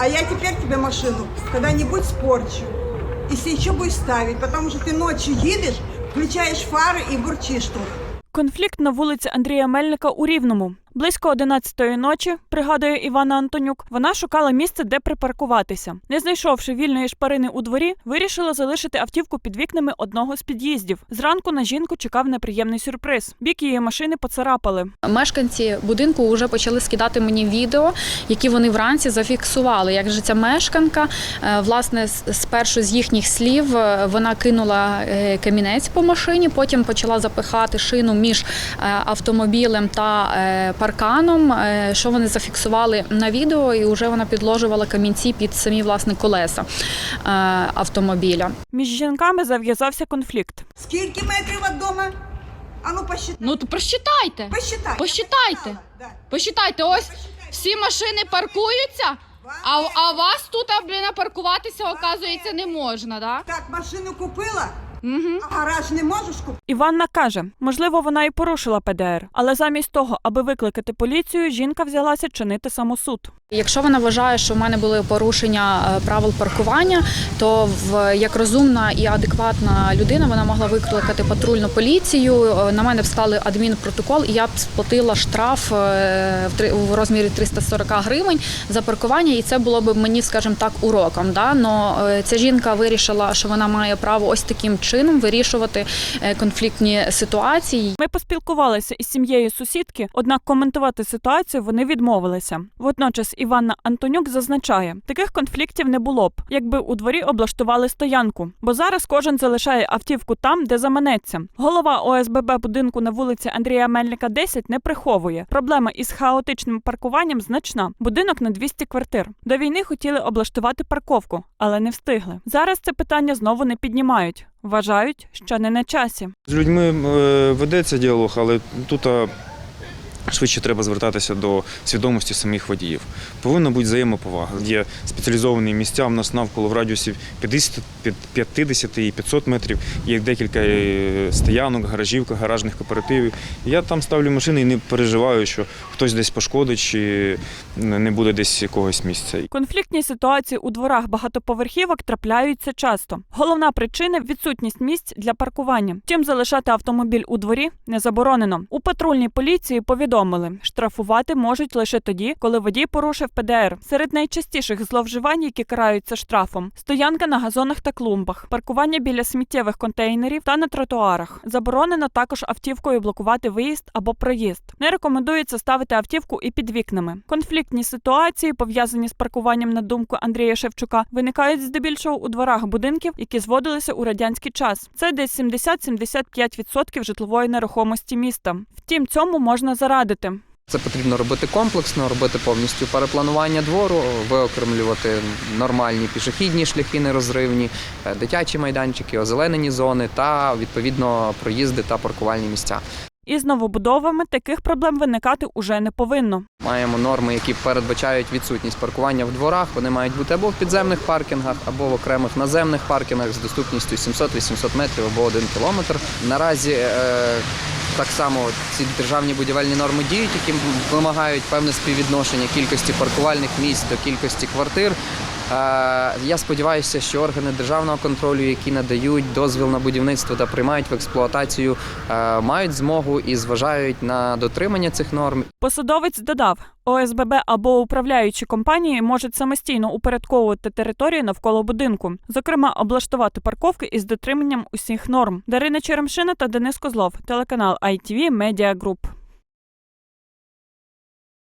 А я теперь тебе машину когда-нибудь спорчу. Если еще будешь ставить, потому что ты ночью едешь, включаешь фары и бурчишь тут. Конфлікт на вулиці Андрія Мельника у Рівному. Близько 11-ї ночі, пригадує Івана Антонюк, вона шукала місце, де припаркуватися. Не знайшовши вільної шпарини у дворі, вирішила залишити автівку під вікнами одного з під'їздів. Зранку на жінку чекав неприємний сюрприз. Бік її машини поцарапали. Мешканці будинку вже почали скидати мені відео, які вони вранці зафіксували. Як же ця мешканка, е, власне, спершу з їхніх слів е, вона кинула е, камінець по машині, потім почала запихати шину між автомобілем та е, парканом. е, Що вони зафіксували на відео, і вже вона підложувала камінці під самі власне колеса е, автомобіля. Між жінками зав'язався конфлікт. Скільки метрів від дома? А ну посчитай. Ну то просчитайте. Посчитай. посчитайте. Да. Посчитайте, ось всі машини паркуються, а, а вас тут, блін, паркуватися, оказується, не можна, да? Так, машину купила, Угу. а гараж не можеш купити? Іванна каже, можливо, вона і порушила ПДР, але замість того, аби викликати поліцію, жінка взялася чинити самосуд. Якщо вона вважає, що в мене були порушення е, правил паркування, то в як розумна і адекватна людина вона могла викликати патрульну поліцію. е, На мене б стали адмінпротокол, і я б сплатила штраф е, в три- в розмірі 340 гривень за паркування, і це було б мені, скажімо так, уроком. Да? Но ця жінка вирішила, що вона має право ось таким чином вирішувати е, конфліктні ситуації. Ми поспілкувалися із сім'єю сусідки, однак коментувати ситуацію вони відмовилися. Водночас Іванна Антонюк зазначає, таких конфліктів не було б, якби у дворі облаштували стоянку. Бо зараз кожен залишає автівку там, де заманеться. Голова ОСББ будинку на вулиці Андрія Мельника 10 не приховує. Проблема із хаотичним паркуванням значна. Будинок на 200 квартир. До війни хотіли облаштувати парковку, але не встигли. Зараз це питання знову не піднімають. Вважають, що не на часі. З людьми е, ведеться діалог, але тут швидше треба звертатися до свідомості самих водіїв. Повинна бути взаємоповага. Є спеціалізовані місця в нас навколо в радіусі 50, 50 і 500 метрів. Є декілька е, стоянок, гаражів, гаражних кооперативів. Я там ставлю машини і не переживаю, що хтось десь пошкодить чи не буде десь якогось місця. Конфліктні ситуації у дворах багатоповерхівок трапляються часто. Головна причина відсутність місць для паркування. Втім, залишати автомобіль у дворі не заборонено. У патрульній поліції повідомили, штрафувати можуть лише тоді, коли водій порушив ПДР. Серед найчастіших зловживань, які караються штрафом: стоянка на газонах та клумбах, паркування біля сміттєвих контейнерів та на тротуарах. Заборонено також автівкою блокувати виїзд або проїзд. Не рекомендується ставити автівку і під вікнами. Конфліктні ситуації, пов'язані з паркуванням на думку Андрія Шевчука, виникають здебільшого у дворах будинків, які зводилися у радянський час. Це десь 70-75% житлової нерухомості міста. Втім, цьому можна зарадити. Це потрібно робити комплексно, робити повністю перепланування двору, виокремлювати нормальні пішохідні шляхи нерозривні, е, дитячі майданчики, озеленені зони та відповідно проїзди та паркувальні місця. І з новобудовами таких проблем виникати уже не повинно. Маємо норми, які передбачають відсутність паркування в дворах. Вони мають бути або в підземних паркінгах, або в окремих наземних паркінгах з доступністю 700-800 метрів або 1 кілометр. Наразі е, так само ці державні будівельні норми діють, які вимагають певне співвідношення кількості паркувальних місць до кількості квартир. Е, Я сподіваюся, що органи державного контролю, які надають дозвіл на будівництво та приймають в експлуатацію, е, мають змогу і зважають на дотримання цих норм Посадовець додав, ОСББ або управляючі компанії можуть самостійно упорядковувати територію навколо будинку, зокрема облаштувати парковки із дотриманням усіх норм. Дарина Черемшина та Денис Козлов, телеканал ITV Media Group.